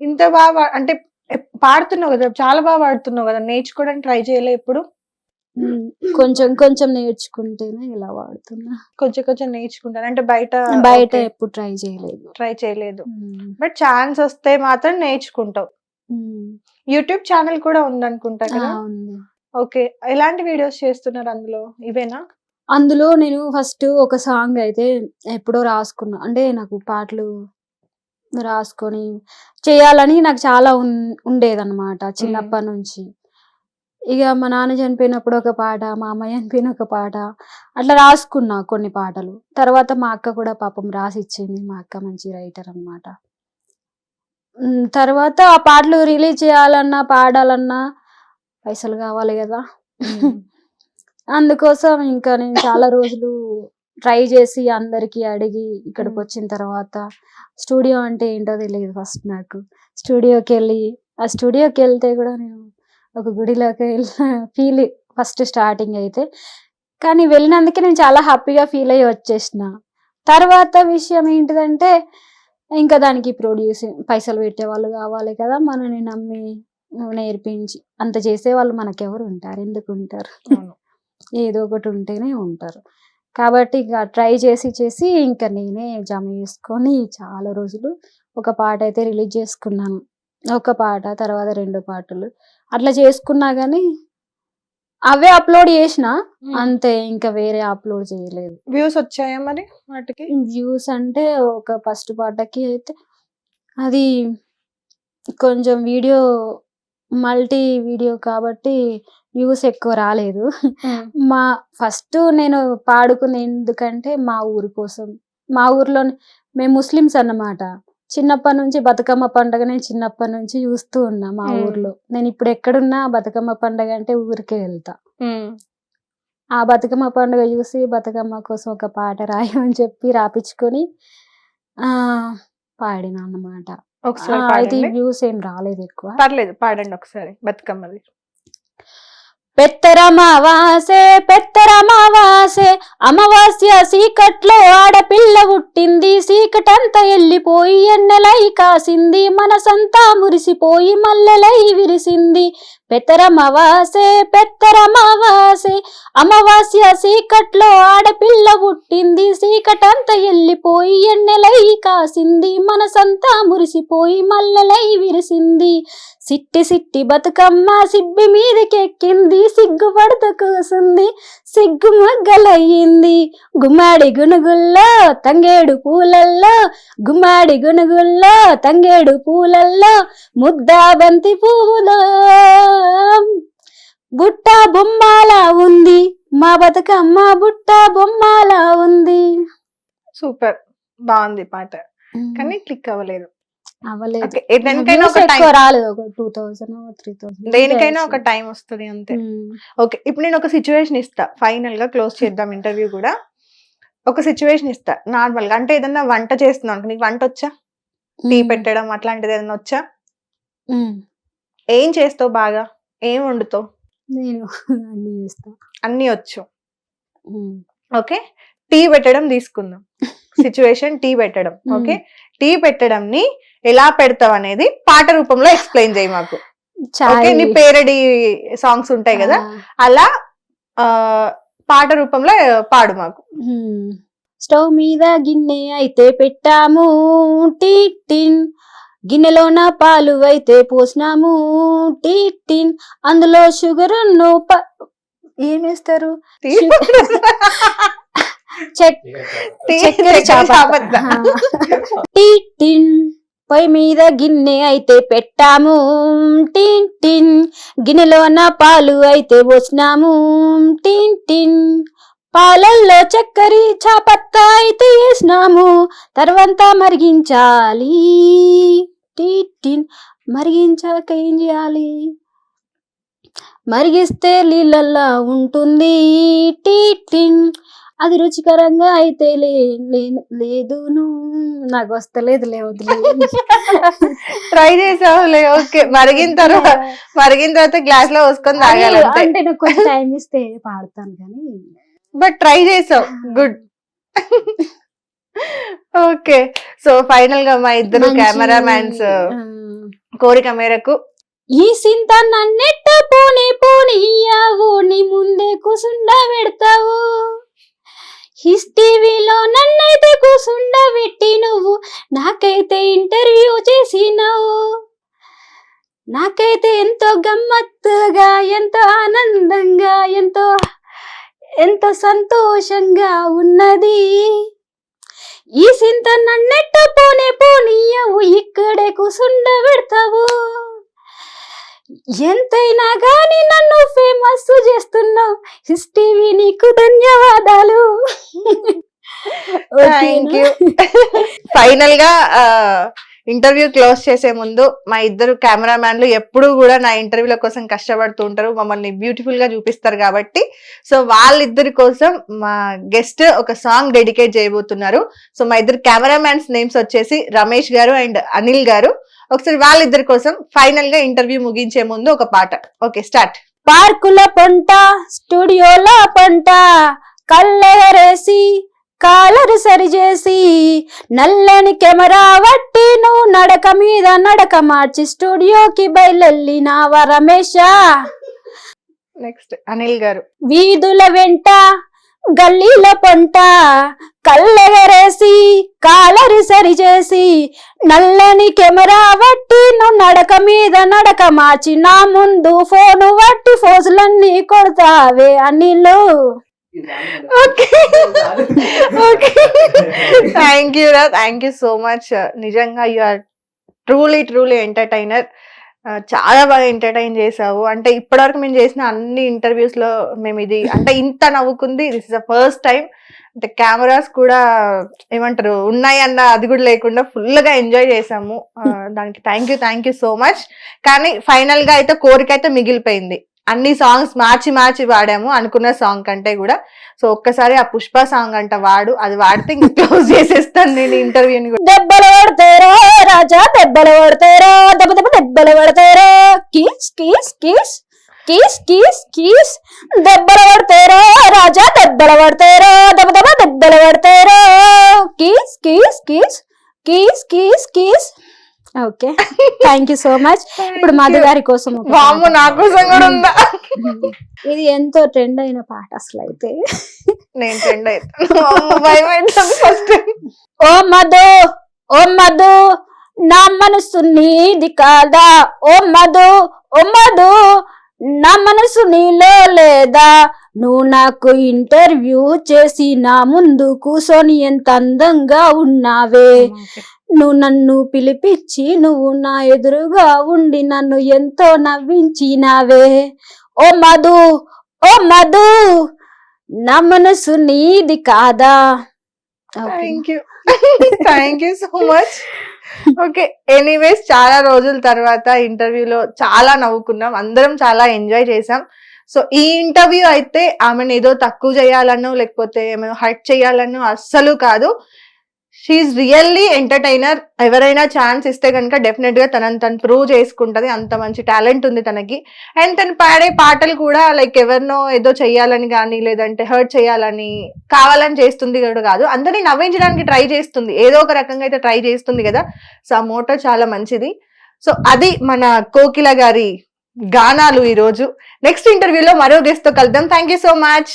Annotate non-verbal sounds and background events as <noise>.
ఇంత బాగా అంటే పాడుతున్నావు కదా చాలా బాగా పాడుతున్నావు కదా నేర్చుకోవడానికి ట్రై చేయలే ఎప్పుడు? ఉమ్, కొంచెం కొంచెం నేర్చుకుంటేనే ఇలా వాడుతున్నా. కొంచెం కొంచెం నేర్చుకుంటాను. అంటే బయట బయట ఎప్పుడు ట్రై చేయలేదు. ట్రై చేయలేదు. బట్ ఛాన్స్ వస్తే మాత్రం నేర్చుకుంటావు. యూట్యూబ్ ఛానల్ కూడా ఉందనుకుంటా కదా? ఓకే ఎలాంటి వీడియోస్ చేస్తున్నారు అందులో? ఇవేనా? అందులో నేను ఫస్ట్ ఒక సాంగ్ అయితే ఎప్పుడో రాసుకున్నా. అంటే నాకు పాటలు రాసుకొని చేయాలని నాకు చాలా ఉన్- ఉండేదన్నమాట చిన్నప్పటి నుంచి ఇక మా నాన్న చనిపోయినప్పుడు ఒక పాట మా అమ్మాయి చనిపోయిన ఒక పాట అట్లా రాసుకున్నా కొన్ని పాటలు. తర్వాత మా అక్క కూడా పాపం రాసి ఇచ్చింది మా అక్క మంచి రైటర్ అన్నమాట. ఉమ్, తర్వాత ఆ పాటలు రిలీజ్ చేయాలన్నా పాడాలన్నా పైసలు కావాలి కదా. <laughs> అందుకోసం ఇంకా నేను చాలా రోజులు ట్రై చేసి అందరికి అడిగి ఇక్కడికి. వచ్చిన తర్వాత స్టూడియో అంటే ఏంటో తెలియదు ఫస్ట్ నాకు. స్టూడియోకి వెళ్ళి ఆ స్టూడియోకి వెళ్తే కూడా నేను ఒక గుడిలోకి వెళ్ళిన ఫీల్ ఫస్ట్ స్టార్టింగ్ అయితే. కానీ వెళ్ళినందుకే నేను చాలా హ్యాపీగా ఫీల్ అయ్యి వచ్చేసిన. తర్వాత విషయం ఏంటిదంటే ఇంకా దానికి ప్రొడ్యూసింగ్ పైసలు పెట్టే వాళ్ళు కావాలి కదా మనని నమ్మి నేర్పించి అంత చేసే వాళ్ళు మనకెవరు ఉంటారు? ఎందుకు ఉంటారు. ఏదో ఒకటి ఉంటేనే ఉంటారు. కాబట్టి ఇక ట్రై చేసి చేసి ఇంకా నేనే జమ చేసుకొని చాలా రోజులు ఒక పాట అయితే రిలీజ్ చేసుకున్నాను. ఒక పాట తర్వాత రెండు పాటలు. అట్లా చేసుకున్నా కానీ అవే అప్లోడ్ చేసిన అంతే ఇంకా వేరే అప్లోడ్ చేయలేదు. వ్యూస్ వచ్చాయా మరి వాటికి? వ్యూస్ అంటే ఒక ఫస్ట్ పాటకి అయితే అది కొంచెం వీడియో మల్టీ వీడియో కాబట్టి వ్యూస్ ఎక్కువ రాలేదు. మా ఫస్ట్ నేను పాడుకునే ఎందుకంటే మా ఊరి కోసం. మా ఊర్లో మేము ముస్లిమ్స్ అన్నమాట. చిన్నప్పటి నుంచి బతుకమ్మ పండుగ నేను చిన్నప్పటి నుంచి చూస్తూ ఉన్నా మా. ఊర్లో. నేను ఇప్పుడు ఎక్కడున్నా బతుకమ్మ పండుగ అంటే ఊరికే వెళ్తా. ఆ బతుకమ్మ పండుగ చూసి బతుకమ్మ కోసం ఒక పాట రాయమని చెప్పి రాపించుకొని ఆ పాడిన అన్నమాట. ఒకసారి వ్యూస్ ఏం రాలేదు ఎక్కువ. పర్లేదు పాడండి ఒకసారి బతుకమ్మది. పెత్తరమావాసే పెత్తరమావాసే. అమావాస్య సీకట్లో ఆడపిల్ల పుట్టింది. సీకటంతా ఎల్లిపోయి ఎన్నెలై కాసింది. మనసంతా మురిసిపోయి మల్లెలై విరిసింది. పెత్తరమవాసే పెత్తరమావాసే. అమావాస్య సీకట్లో ఆడపిల్ల పుట్టింది సీకటంతా ఎల్లిపోయి ఎన్నెలై కాసింది. మనసంతా మురిసిపోయి మల్లెలై విరిసింది. సిట్టి సిట్టి బతుకమ్మ సిబ్బి మీదకెక్కింది సిగ్గు పడత సిగ్గు మగ్గలయ్యింది గుమ్మాడి గునుగుల్లో తంగేడు పూలల్లో గుమ్మాడి గునుగుల్లో తంగేడు పూలల్లో ముద్దా బంతి పువ్వులో బుట్ట బొమ్మలా ఉంది. మా బతుకమ్మ బుట్ట బొమ్మలా ఉంది. సూపర్. బాగుంది పాట. కానీ క్లిక్ అవ్వలేదు. అవ్వలేదు. దేనికైనా ఒక టైం రాలేదు ఒక టూ థౌసండ్ త్రీ థౌసండ్ దేనికైనా ఒక టైం వస్తుంది అంతే. ఓకే ఇప్పుడు నేను ఒక సిచ్యువేషన్ ఇస్తా. ఫైనల్గా క్లోజ్ చేద్దాం ఇంటర్వ్యూ కూడా. ఒక సిచ్యువేషన్ ఇస్తా నార్మల్గా. అంటే ఏదన్నా వంట చేస్తున్నావు అనుకో, నీకు వంట వచ్చా? టీ పెట్టడం అట్లాంటిది ఏదన్నా వచ్చా? ఏం చేస్తావు బాగా? ఏం వండుతావు? నేను అన్ని చేస్తా. అన్ని వచ్చు. ఓకే టీ పెట్టడం తీసుకుందాం. <laughs> సిచ్యువేషన్ టీ పెట్టడం. ఓకే టీ పెట్టడం ని ఎలా పెడతావు అనేది పాట రూపంలో ఎక్స్ప్లెయిన్ చేయి మాకు. ఓకే నీ పేరడి సాంగ్స్ ఉంటాయి కదా? అలా ఆ పాట రూపంలో పాడు మాకు. స్టవ్ మీద గిన్నె అయితే పెట్టాము టీ టిన్. గిన్నెలోన పాలు అయితే పోసినాము టిన్. అందులో షుగర్ ఏమేస్తారు చక్కెర. చాపత్త. టీ. టిన్. పొయ్యి మీద గిన్నె అయితే పెట్టాము. టిన్ టిన్. గిన్నెలోన పాలు అయితే పోసినాము. టిన్ టిన్. పాలల్లో చక్కెర చాపత్త అయితే వేసినాము. తర్వాత మరిగించాలి. టీ టిన్. మరిగించాక ఏం చేయాలి? మరిగిస్తే నీళ్ళల్లా ఉంటుంది. టిన్. అది రుచికరంగా అయితే లే లే- లేదును నాకు వస్తలేదు లేదు ట్రై చేసావులే ఓకే. మరిగిన తర్వాత మరిగిన తర్వాత గ్లాస్లో పోసుకొని తాగాలి అంటే నాకు కొంచెం టైం ఇస్తే పాడతాను కానీ. బట్ ట్రై చేసావు. గుడ్ ఓకే సో ఫైనల్గా మా ఇద్దరు మంచి, కెమెరా మ్యాన్స్ ఆ, కోరిక మేరకు ఈ సింత నన్నెట్ట పోనీ పోనీయావు నీ ముందే కూసుండ పెడతావు. హిస్ టీవీలో నన్నైతే కూసుండబెట్టి నువ్వు. నాకైతే ఇంటర్వ్యూ చేసినావు. నాకైతే ఎంతో గమ్మత్తుగా ఎంతో ఆనందంగా ఎంతో ఎంతో సంతోషంగా ఉన్నది. ఈ సింత నన్నెట్ట పోనే పోనీయవు. ఇక్కడే కూసుండ పెడతావు. ఎంతైనా గాని నన్ను ఫేమస్ చేస్తున్నావు. హిస్ టీవీ నీకు ధన్యవాదాలు. థ్యాంక్ యూ ఫైనల్గా ఇంటర్వ్యూ క్లోజ్ చేసే ముందు మా ఇద్దరు కెమెరామ్యాన్లు ఎప్పుడూ కూడా నా ఇంటర్వ్యూల కోసం కష్టపడుతూ ఉంటారు. మమ్మల్ని బ్యూటిఫుల్గా చూపిస్తారు కాబట్టి. సో వాళ్ళిద్దరి కోసం మా గెస్ట్ ఒక సాంగ్ డెడికేట్ చేయబోతున్నారు. సో మా ఇద్దరు కెమెరామ్యాన్స్ నేమ్స్ వచ్చేసి రమేష్ గారు అండ్ అనిల్ గారు. ఒకసారి వాళ్ళిద్దరి కోసం ఫైనల్గా ఇంటర్వ్యూ ముగించే ముందు ఒక పాట. ఓకే స్టార్ట్ పార్కుల పంట స్టూడియోల పంట కళ్ళెగరేసి కాలరు సరిచేసి నల్లని కెమెరా వట్టి నువ్వు నడక మీద నడక మార్చి స్టూడియోకి బయలునావా రమేషా నెక్స్ట్ అనిల్ గారు. వీధుల వెంట గల్లీల పంట కళ్ళెగరేసి కాలరి సరిచేసి నల్లని కెమెరా వట్టి నువ్వు నడక మీద నడక మార్చి నా ముందు ఫోను వట్టి ఫోజులన్నీ కొడతావే Anil. Okay. Okay. Thank you రా. థ్యాంక్ యూ సో మచ్ నిజంగా you are truly truly entertainer చాలా బాగా ఎంటర్టైన్ చేసావు అంటే ఇప్పటివరకు మేము చేసిన అన్ని ఇంటర్వ్యూస్లో మేము ఇది అంటే ఇంత నవ్వుకుంది this is the first time అంటే కెమెరాస్ కూడా ఏమంటారు ఉన్నాయి అన్న అది కూడా లేకుండా ఫుల్గా ఎంజాయ్ చేసాము దానికి thank you thank you so much కానీ ఫైనల్గా అయితే కోరిక అయితే మిగిలిపోయింది. అన్ని సాంగ్స్ మార్చి మార్చి వాడాము అనుకున్న సాంగ్ కంటే కూడా. సో ఒక్కసారి ఆ పుష్ప సాంగ్ అంట వాడు అది వాడితే ఇంకా క్లోజ్ చేసేస్తాను నేను ఇంటర్వ్యూని కూడా. దెబ్బలు పడతారా రాజా దెబ్బలు పడతారా దెబ్బ దెబ్బ దెబ్బలు పడతారా కీస్ కీస్ కీస్ కీస్ కీస్ కీస్ దెబ్బలు పడతారా రాజా దెబ్బలు పడతారా దెబ్బ దెబ్బ దెబ్బలు పడతారా కీస్ కీస్ కీస్ కీస్ కీస్ keys okay. Thank you so much ఇప్పుడు మధు గారి కోసం వాము నా. కోసం కూడా ఉందా? <laughs> ఇది ఎంతో ట్రెండ్ అయిన పాట అసలు అయితే నేను భయం అవుతుంది ఫస్ట్ ఓ మధు ఓ మధు నా మనసు నీది కాదా? ఓ మధు ఓ మధు నా మనసు నీలో లేదా? నువ్వు నాకు ఇంటర్వ్యూ చేసి నా ముందు కూసోని ఎంత అందంగా ఉన్నావే. నువ్వు నన్ను పిలిపించి నువ్వు నా ఎదురుగా ఉండి నన్ను ఎంతో నవ్వించినావే. ఓ మధు ఓ మధు నా మనసు నీది కాదా? Thank you thank you so much okay anyways చాలా రోజుల తర్వాత ఇంటర్వ్యూలో చాలా నవ్వుకున్నాం. అందరం చాలా ఎంజాయ్ చేసాం సో ఈ ఇంటర్వ్యూ అయితే ఆమెను ఏదో తక్కువ చేయాలనో లేకపోతే ఏమైనా హర్ట్ చేయాలనో అస్సలు కాదు. షీఈ్ రియల్లీ ఎంటర్టైనర్ ఎవరైనా ఛాన్స్ ఇస్తే కనుక డెఫినెట్గా తనని తను ప్రూవ్ చేసుకుంటది. అంత మంచి టాలెంట్ ఉంది తనకి. అండ్ తను పాడే పాటలు కూడా లైక్ ఎవరినో ఏదో చెయ్యాలని కానీ లేదంటే హర్ట్ చేయాలని కావాలని చేస్తుంది కూడా కాదు. అందరినీ నవ్వించడానికి ట్రై చేస్తుంది. ఏదో ఒక రకంగా అయితే ట్రై చేస్తుంది కదా. సో ఆ మోటో చాలా మంచిది. సో అది మన కోకిల గారి గానాలు ఈరోజు. నెక్స్ట్ ఇంటర్వ్యూలో మరో గెస్ట్తో కలుద్దాం. Thank you so much